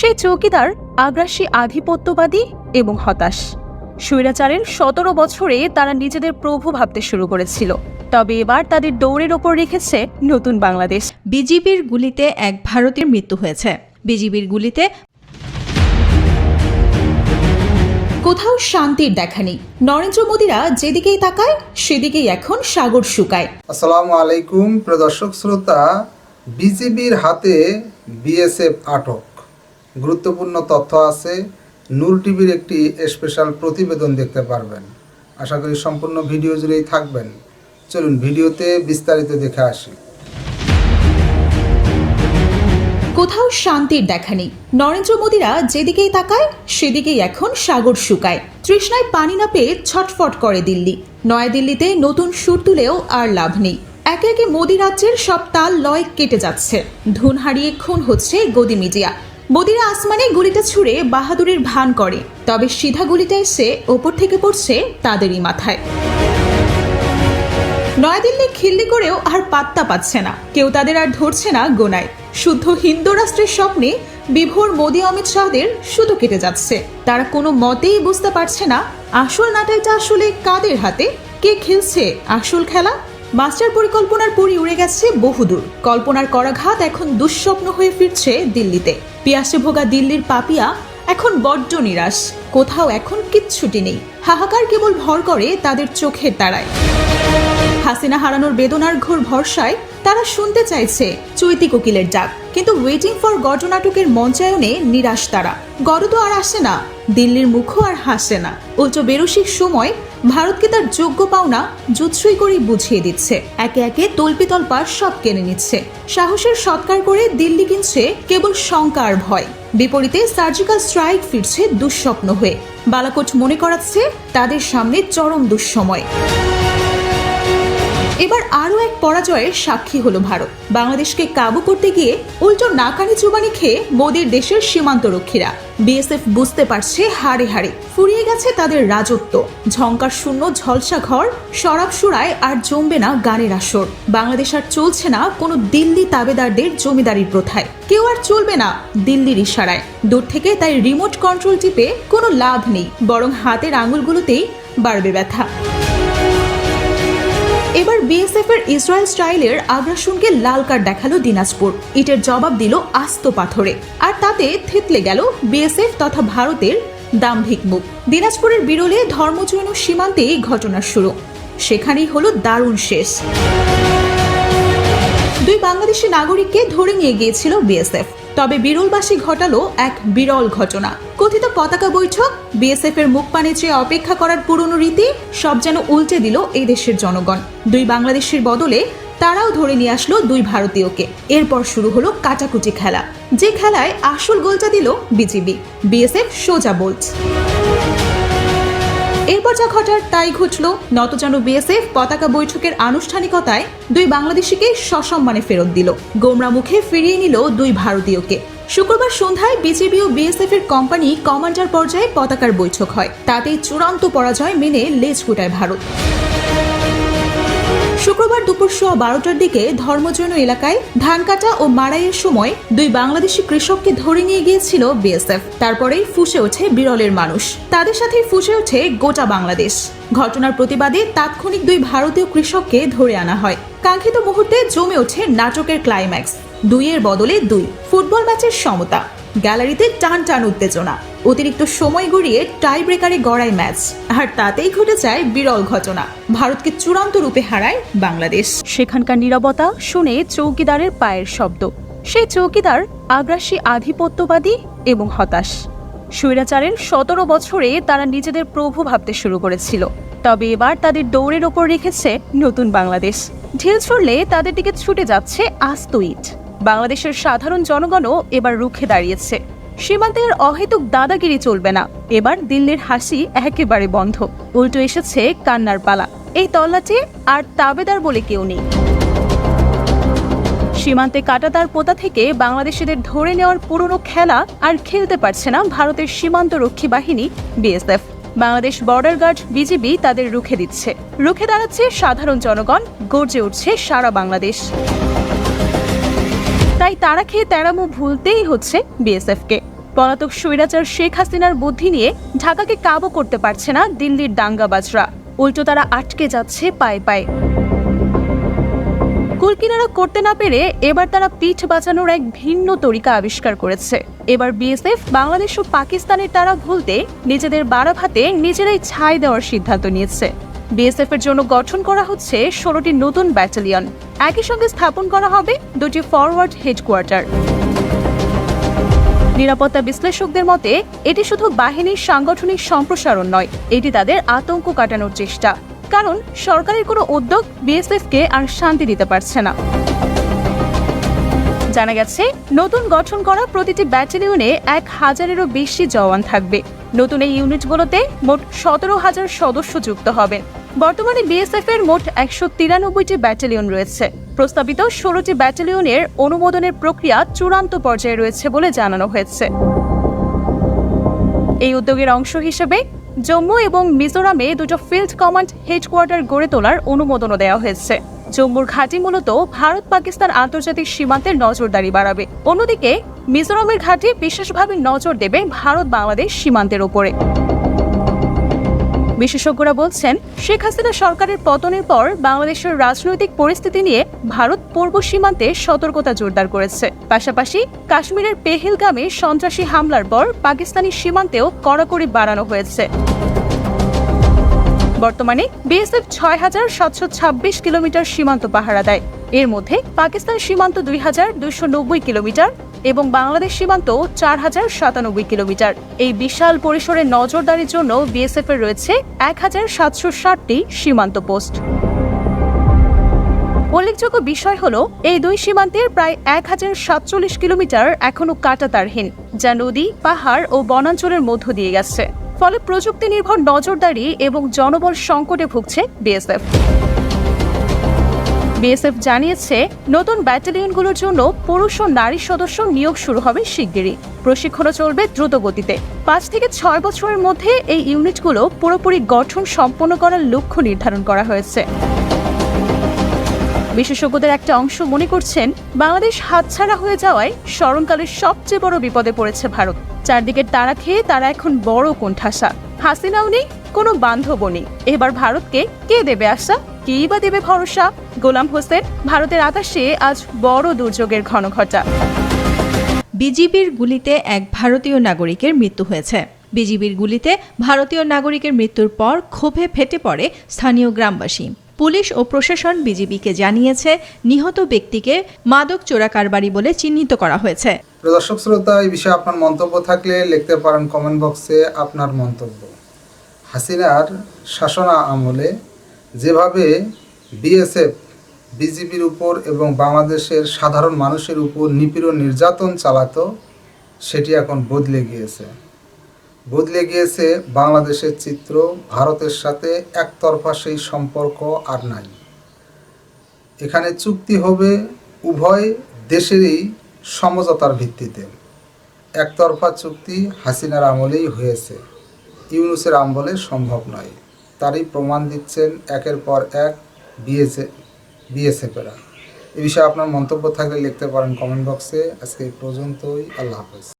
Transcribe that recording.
সেই চৌকিদার আগ্রাসী আধিপত্যবাদী এবং হতাশ। স্বৈরাচারের সতেরো বছরে তারা নিজেদের প্রভু ভাবতে শুরু করেছিল। তবে এবার তাদের দৌড়ের ওপর রেখেছে নতুন বাংলাদেশ। বিজিবির গুলিতে এক ভারতীয় মৃত্যু হয়েছে। বিজিবির গুলিতে কোথাও শান্তির দেখা নেই। নরেন্দ্র মোদীরা যেদিকেই তাকায় সেদিকেই এখন সাগর শুকায়। আসসালামু আলাইকুম প্রদর্শক শ্রোতা। বিজিবির হাতে বিএসএফ আটক। গুরুত্বপূর্ণ তথ্য আছে। নূর টিভির একটি স্পেশাল প্রতিবেদন দেখতে পারবেন। আশা করি সম্পূর্ণ ভিডিও জুড়েই থাকবেন। চলুন ভিডিওতে বিস্তারিত দেখে আসি। কোথাও শান্তির দেখা নেই। নরেন্দ্র মোদীরা যেদিকেই তাকায়, সেদিকেই এখন সাগর শুকায়। তৃষ্ণায় পানি না পেয়ে ছটফট করে দিল্লি। নয়াদিল্লিতে নতুন সুর তুলেও আর লাভ নেই। একে একে মোদী রাজ্যের সব তাল লয় কেটে যাচ্ছে। ধুন হারিয়ে খুন হচ্ছে গদি মিডিয়া। মোদিরা আসমানে গুলিটা ছুঁড়ে বাহাদুরের ভান করে, তবে সিধা গুলিটা এসে ওপর থেকে পড়ছে তাদেরই মাথায়। নয়াদিল্লি খিল্লি করেও আর পাত্তা পাচ্ছে না। কেউ তাদের আর ধরছে না গোনায়। শুদ্ধ হিন্দু রাষ্ট্রের স্বপ্নে বিভোর মোদী অমিত শাহদের শুধু কেটে যাচ্ছে। তারা কোনো মতেই বুঝতে পারছে না আসল নাটাইটা আসলে কাদের হাতে, কে খেলছে আসল খেলা? মাস্টার পরিকল্পনার পরি উড়ে গেছে বহুদূর। কল্পনার করাঘাত এখন দুঃস্বপ্ন হয়ে ফিরছে দিল্লিতে। পিয়াসে ভোগা দিল্লির পাপিয়া এখন বড্ড নিরাশ। কোথাও এখন কিচ্ছুটি নেই। হাহাকার কেবল ভর করে তাদের চোখের তারায়। হাসিনা হারানোর বেদনার ঘোর ভরসায় তারা শুনতে চাইছে চৈতি কোকিলের ডাক। কিন্তু ওয়েটিং ফর গটনাটকের মঞ্চায়নে নিরাশ তারা। গড় তো আর আসে না। দিল্লির মুখও আর হাসে না। উল্টো বেরসিক সময় ভারতকে তার যোগ্য পাওনা জুৎসই করেই বুঝিয়ে দিচ্ছে। একে একে তল্পিতল্পা সব কেনে নিচ্ছে। সাহসের সৎকার করে দিল্লি কিনছে কেবল শঙ্কা আর ভয়। বিপরীতে সার্জিক্যাল স্ট্রাইক ফিরছে দুঃস্বপ্ন হয়ে। বালাকোট মনে করাচ্ছে তাদের সামনে চরম দুঃসময়। এবার আরও এক পরাজয়ের সাক্ষী হলো ভারত। বাংলাদেশকে কাবু করতে গিয়ে উল্টো নাকানি চুবানি খেয়ে মোদীর দেশের সীমান্তরক্ষীরা। বিএসএফ বুঝতে পারছে হাড়ে হাড়ে। ফুরিয়ে গেছে তাদের রাজত্ব। ঝঙ্কার শূন্য, ঝলসা ঘর, শরাব সুরায় আর জমবে না গানের আসর। বাংলাদেশ আর চলছে না কোনো দিল্লি তাবেদারদের জমিদারির প্রথায়। কেউ আর চলবে না দিল্লির ইশারায়। দূর থেকে তাই রিমোট কন্ট্রোল টিপে কোনো লাভ নেই। বরং হাতের আঙুলগুলোতেই বাড়বে ব্যথা। এবার বিএসএফ এর ইসরায়েল স্টাইলের আগ্রাসনকে লাল কার্ড দেখাল দিনাজপুর। ইটের জবাব দিল আস্ত পাথরে। আর তাতে থেতলে গেল বিএসএফ তথা ভারতের দাম্ভিক মুখ। দিনাজপুরের বিরলে ধর্মচৈন সীমান্তে ঘটনার শুরু। সেখানেই হলো দারুণ শেষ। দুই বাংলাদেশি নাগরিককে ধরে নিয়ে গিয়েছিল বিএসএফ। তবে বিরলবাসী ঘটালো এক বিরল ঘটনা। কথিত পতাকা বৈঠক বিএসএফ এর মুখ পানে চেয়ে অপেক্ষা করার পুরনো রীতি, সব যেন উল্টে দিল এই দেশের জনগণ। দুই বাংলাদেশের বদলে তারাও ধরে নিয়ে আসলো দুই ভারতীয়কে। এরপর শুরু হলো কাটাকুটি খেলা। যে খেলায় আসল গোলটা দিল বিজিবি। বিএসএফ সোজা বোল্ট এরপর যা ঘটার তাই ঘটল। যেন বিএসএফ পতাকা বৈঠকের আনুষ্ঠানিকতায় দুই বাংলাদেশিকে সসম্মানে ফেরত দিল। গোমরা মুখে ফিরিয়ে নিল দুই ভারতীয়কে। শুক্রবার সন্ধ্যায় বিজেপি ও বিএসএফ এর কোম্পানি কমান্ডার পর্যায়ে পতাকার বৈঠক হয়। তাতেই চূড়ান্ত পরাজয় মেনে লেজ ফুটায় ভারত। শুক্রবার দুপুর সোয়া বারোটার দিকে ধর্মজৈন এলাকায় ধান কাটা ও মারাইয়ের সময় দুই বাংলাদেশি কৃষককে ধরে নিয়ে গিয়েছিল বিএসএফ। তারপরেই ফুসে ওঠে বিরলের মানুষ। তাদের সাথে ফুসে ওঠে গোটা বাংলাদেশ। ঘটনার প্রতিবাদে তাৎক্ষণিক দুই ভারতীয় কৃষককে ধরে আনা হয়। কাঙ্ক্ষিত মুহূর্তে জমে ওঠে নাটকের ক্লাইম্যাক্স দুইয়ের বদলে দুই। ফুটবল ম্যাচের সমতা। গ্যালারিতে টান টান উত্তেজনা। অতিরিক্ত সময় গড়িয়ে টাই ব্রেকারে গড়ায় ম্যাচ। আর তাতেই ঘটে যায় বিরল ঘটনা। ভারতকে চূড়ান্ত রূপে হারায় বাংলাদেশ। সেখানকার নীরবতা শুনে চৌকিদারের পায়ের শব্দ। সেই চৌকিদার আগ্রাসী আধিপত্যবাদী এবং হতাশ। স্বৈরাচারের সতেরো বছরে তারা নিজেদের প্রভু ভাবতে শুরু করেছিল। তবে এবার তাদের দৌড়ের ওপর রেখেছে নতুন বাংলাদেশ। ঢিল ছুড়লে তাদের দিকে ছুটে যাচ্ছে আস্ত ইট। বাংলাদেশের সাধারণ জনগণও এবার রুখে দাঁড়িয়েছে। সীমান্তের অহেতুক দাদাগিরি চলবে না। এবার দিল্লির হাসি একেবারে বন্ধ। উল্টো এসেছে কান্নার পালা। এই তল্লাটে আর তাবেদার বলে কেউ নেই। সীমান্তে কাটাতার পোতা থেকে বাংলাদেশিদের ধরে নেওয়ার পুরনো খেলা আর খেলতে পারছে না ভারতের সীমান্ত রক্ষী বাহিনী, BSF. Bangladesh border guard BGB তাদের রুখে দিচ্ছে। রুখে দাঁড়াচ্ছে সাধারণ জনগণ, গর্জে উঠছে সারা বাংলাদেশ। তাই তারা খেয়ে তেরামো ভুলতেই হচ্ছে বিএসএফকে। পলাতক স্বৈরাচার শেখ হাসিনার বুদ্ধি নিয়ে ঢাকাকে কাবু করতে পারছে না দিল্লির দাঙ্গাবাজরা। উল্টো তারা আটকে যাচ্ছে পায়ে পায়ে। কুলকিনারা করতে না পেরে এবার তারা পিঠ বাঁচানোর এক ভিন্ন তরিকা আবিষ্কার করেছে। এবার বিএসএফ, বাংলাদেশ ও পাকিস্তানের তারা ভুলতে নিজেদের বাড়া ভাতে নিজেরাই ছাই দেওয়ার সিদ্ধান্ত নিয়েছে। বিএসএফ এর জন্য গঠন করা হচ্ছে ষোলোটি নতুন ব্যাটালিয়ন। একই সঙ্গে স্থাপন করা হবে দুটি ফরওয়ার্ড হেডকোয়ার্টার নিরাপত্তা বিশ্লেষকদের মতে, এটি শুধু বাহিনীর সাংগঠনিক সম্প্রসারণ নয়, এটি তাদের আতঙ্ক কাটানোর চেষ্টা। কারণ, সরকারের কোনো উদ্যোগ বিএসএফকে আর শান্তি দিতে পারছে না। জানা গেছে, নতুন গঠন করা প্রতিটি ব্যাটালিয়নে এক হাজারেরও বেশি জওয়ান থাকবে। নতুন এই ইউনিটগুলোতে মোট সতেরো হাজার সদস্য যুক্ত হবেন। বর্তমানে বিএসএফ এর মোট একশো তিরানব্বইটি ব্যাটালিয়ন রয়েছে। প্রস্তাবিত ষোলোটি ব্যাটালিয়নের অনুমোদনের প্রক্রিয়া চূড়ান্ত পর্যায়ে রয়েছে বলে জানানো হয়েছে। এই উদ্যোগের অংশ হিসেবে জম্মু এবং মিজোরামে দুটো ফিল্ড কমান্ড হেডকোয়ার্টার গড়ে তোলার অনুমোদনও দেওয়া হয়েছে। জম্মুর ঘাঁটি মূলত ভারত পাকিস্তান আন্তর্জাতিক সীমান্তের নজরদারি বাড়াবে। অন্যদিকে মিজোরামের ঘাঁটি বিশেষভাবে নজর দেবে ভারত বাংলাদেশ সীমান্তের ওপরে। বিশেষজ্ঞরা বলছেন, শেখ হাসিনা সরকারের পতনের পর বাংলাদেশের রাজনৈতিক পরিস্থিতি নিয়ে ভারত পূর্ব সীমান্তে সতর্কতা জোরদার করেছে। পাশাপাশি কাশ্মীরের পেহেলগামে সন্ত্রাসী হামলার পর পাকিস্তানি সীমান্তেও কড়াকড়ি বাড়ানো হয়েছে। বর্তমানে বিএসএফ ছয় হাজার সাতশো ছাব্বিশ কিলোমিটার সীমান্ত পাহারা দেয়। এর মধ্যে পাকিস্তান সীমান্ত দুই হাজার দুইশো নব্বই কিলোমিটার এবং বাংলাদেশ সীমান্ত চার হাজার সাতানব্বই কিলোমিটার। এই বিশাল পরিসরের নজরদারির জন্য বিএসএফ এর রয়েছে এক হাজার সাতশো ষাটটি সীমান্ত পোস্ট। উল্লেখযোগ্য বিষয় হল, এই দুই সীমান্তের প্রায় এক হাজার সাতচল্লিশ কিলোমিটার এখনও কাটাতারহীন, যা নদী, পাহাড় ও বনাঞ্চলের মধ্য দিয়ে গেছে। ফলে প্রযুক্তি নির্ভর নজরদারি এবং জনবল সংকটে ভুগছে বিএসএফ বিএসএফ জানিয়েছে, নতুন ব্যাটালিয়নগুলোর জন্য পুরুষ ও নারী সদস্য নিয়োগ শুরু হবে শিগগিরই। প্রশিক্ষণও চলবে দ্রুত গতিতে পাঁচ থেকে ছয় বছরের মধ্যে এই ইউনিটগুলো পুরোপুরি গঠন সম্পন্ন করার লক্ষ্য নির্ধারণ করা হয়েছে। বিশেষজ্ঞদের একটা অংশ মনে করছেন, বাংলাদেশ হাতছাড়া হয়ে যাওয়ায় স্মরণকালের সবচেয়ে বড় বিপদে পড়েছে ভারত। চারদিকের তারা খেয়ে তারা এখন বড় কোণঠাসা। হাসিনাও নেই, কোনো বান্ধবও নেই। এবার ভারতকে কে দেবে আশা? কেই বা দেবে ভরসা? গোলাম হোসেন ভারতের আকাশে আজ বড় দুর্যোগের ঘন ঘটা বিজিবির গুলিতে এক ভারতীয় নাগরিকের মৃত্যু হয়েছে। বিজিবির গুলিতে ভারতীয় নাগরিকের মৃত্যুর পর ক্ষোভে ফেটে পড়ে স্থানীয় গ্রামবাসী। পুলিশ ও প্রশাসন বিজিবিকে জানিয়েছে নিহত ব্যক্তিকে মাদক চোরাকারবারি বলে চিহ্নিত করা হয়েছে। দর্শক শ্রোতা এই বিষয়ে আপনার মন্তব্য থাকলে লিখতে পারেন কমেন্ট বক্সে আপনার মন্তব্য। হাসিনার শাসনা আমলে যেভাবে বিএসএফ, বিজিবির উপর এবং বাংলাদেশের সাধারণ মানুষের উপর নিপীড়ন নির্যাতন চালাতো, সেটি এখন বদলে গিয়েছে। বদলে গিয়েছে বাংলাদেশের চিত্র, ভারতের সাথে একতরফা সেই সম্পর্ক আর নাই। এখানে চুক্তি হবে উভয় দেশেরই সমঝোতার ভিত্তিতে। একতরফা চুক্তি হাসিনার আমলেই হয়েছে। ইউনুসের আমলে সম্ভব নয়। তারই প্রমাণ দিচ্ছেন একের পর এক বিএসএ বিএসএফেরা এ বিষয়ে আপনার মন্তব্য থাকলে লিখতে পারেন কমেন্ট বক্সে আজকে এই পর্যন্তই, আল্লাহ হাফেজ।